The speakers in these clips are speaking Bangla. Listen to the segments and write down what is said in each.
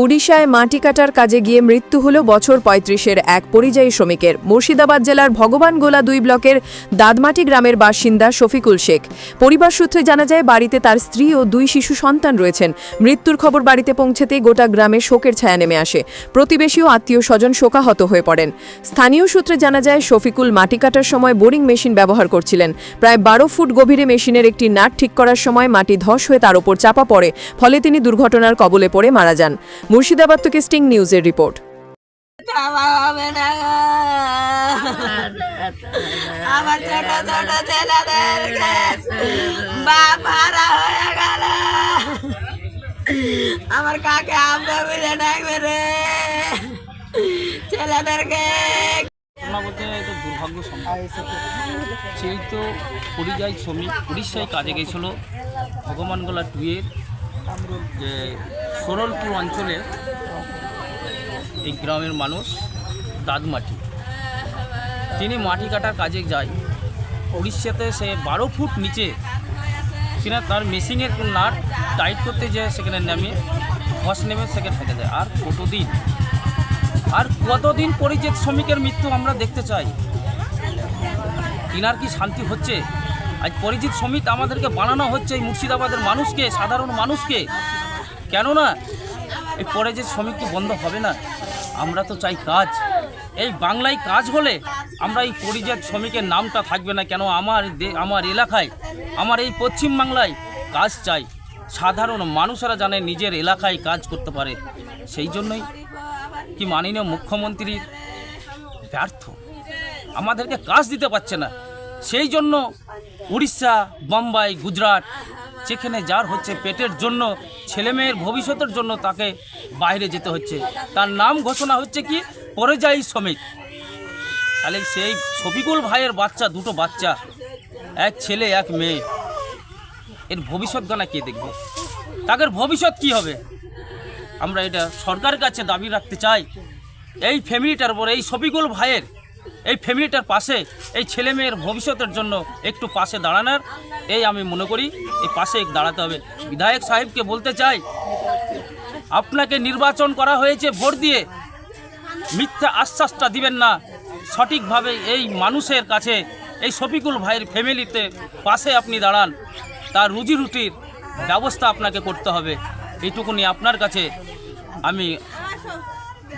ওড়িশায় মাটি কাটার কাজে গিয়ে মৃত্যু হল বছর পঁয়ত্রিশের এক পরিযায়ী শ্রমিকের। মুর্শিদাবাদ জেলার ভগবানগোলা দুই ব্লকের দাদমাটি গ্রামের বাসিন্দা শফিকুল শেখ। পরিবার সূত্রে জানা যায়, বাড়িতে তার স্ত্রী ও দুই শিশু সন্তান রয়েছেন। মৃত্যুর খবর বাড়িতে পৌঁছতেই গোটা গ্রামে শোকের ছায়া নেমে আসে। প্রতিবেশী ও আত্মীয় স্বজন শোকাহত হয়ে পড়েন। স্থানীয় সূত্রে জানা যায়, শফিকুল মাটি কাটার সময় বোরিং মেশিন ব্যবহার করছিলেন। প্রায় বারো ফুট গভীরে মেশিনের একটি নাট ঠিক করার সময় মাটি ধস হয়ে তার ওপর চাপা পড়ে, ফলে তিনি দুর্ঘটনার কবলে পড়ে মারা যান। মুর্শিদাবাদ থেকে স্টিং নিউজের রিপোর্ট। হবে না গো। আমার ছোট ছোট ছেলেদেরকে বাপ হারা হয়ে গেল। আমার কাকে আমটা মিলে ডাকবে রে? ছেলেদেরকে ঘটনা বলতে এটা দুর্ভাগ্য সেই তো পরিযায়ী শ্রমিক উড়িষ্যায় কাজে গেছিল ভগবানগোলা টুয়ের যে সরলপুর অঞ্চলে এই গ্রামের মানুষ দাদমাটি তিনি মাটি কাটার কাজে যায়। উড়িষ্যাতে সে বারো ফুট নিচে কিনা তার মেশিনের নাট টাইট করতে যে সেখানে নামে, ধস নেমে সেখানে থেকে যায়। আর কতদিন? আর কতদিন পরিচিত শ্রমিকের মৃত্যু আমরা দেখতে চাই? ইনার কি শান্তি হচ্ছে? আজ পরিচিত শ্রমিক আমাদেরকে বানানো হচ্ছে এই মুর্শিদাবাদের মানুষকে, সাধারণ মানুষকে। কেননা, এই পরিচিত শ্রমিক কি বন্ধ হবে না? আমরা তো চাই কাজ। এই বাংলায় কাজ হলে আমরা এই পরিযাত শ্রমিকের নামটা থাকবে না কেন? আমার আমার এলাকায়, আমার এই পশ্চিম বাংলায় কাজ চাই। সাধারণ মানুষেরা জানে নিজের এলাকায় কাজ করতে পারে। সেই জন্যই কি মাননীয় মুখ্যমন্ত্রীর ব্যর্থ। আমাদেরকে কাজ দিতে পারছে না। সেই জন্য উড়িষ্যা, বোম্বাই, গুজরাট যেখানে যার হচ্ছে পেটের জন্য ছেলেমেয়ের ভবিষ্যতের জন্য তাকে বাইরে যেতে হচ্ছে। তার নাম ঘোষণা হচ্ছে কি? পরিযায়ী শ্রমিক। তাহলে সেই শফিকুল ভাইয়ের বাচ্চা, দুটো বাচ্চা, এক ছেলে, এক মেয়ে। এর ভবিষ্যৎ গানা কে দেখবে? তাদের ভবিষ্যৎ কি হবে? আমরা এটা সরকারের কাছে দাবি রাখতে চাই। এই ফ্যামিলিটার উপর, এই শফিকুল ভাইয়ের এই ফ্যামিলিটার পাশে, এই ছেলে মেয়ের ভবিষ্যতের জন্য একটু পাশে দাঁড়ানোর, এই আমি মনে করি, এই পাশে দাঁড়াতে হবে। বিধায়ক সাহেবকে বলতে চাই, আপনাকে নির্বাচন করা হয়েছে ভোট দিয়ে, মিথ্যা আশ্বাসটা দিবেন না। সঠিকভাবে এই মানুষের কাছে, এই শফিকুল ভাইয়ের ফ্যামিলিতে পাশে আপনি দাঁড়ান। তার রুজি রুটির ব্যবস্থা আপনাকে করতে হবে। এইটুকুনি আপনার কাছে আমি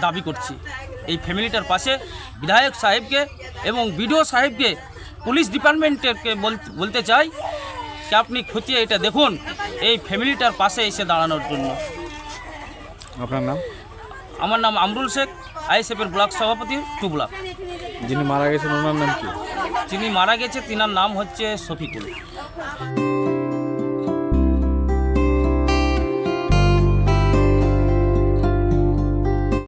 দাবি করছি। এই ফ্যামিলিটার পাশে বিধায়ক সাহেবকে এবং বিডিও সাহেবকে পুলিশ ডিপার্টমেন্টেরকে বল- বলতে চাই যে আপনি খতিয়ে এটা দেখুন এই ফ্যামিলিটার পাশে এসে দাঁড়ানোর জন্য। আপনার নাম? আমার নাম আমরুল শেখ আইএসএফের ব্লক সভাপতি টু ব্লক যিনি মারা গেছেন ওনার নাম কি? যিনি মারা গেছে তিনার নাম হচ্ছে শফিকুল।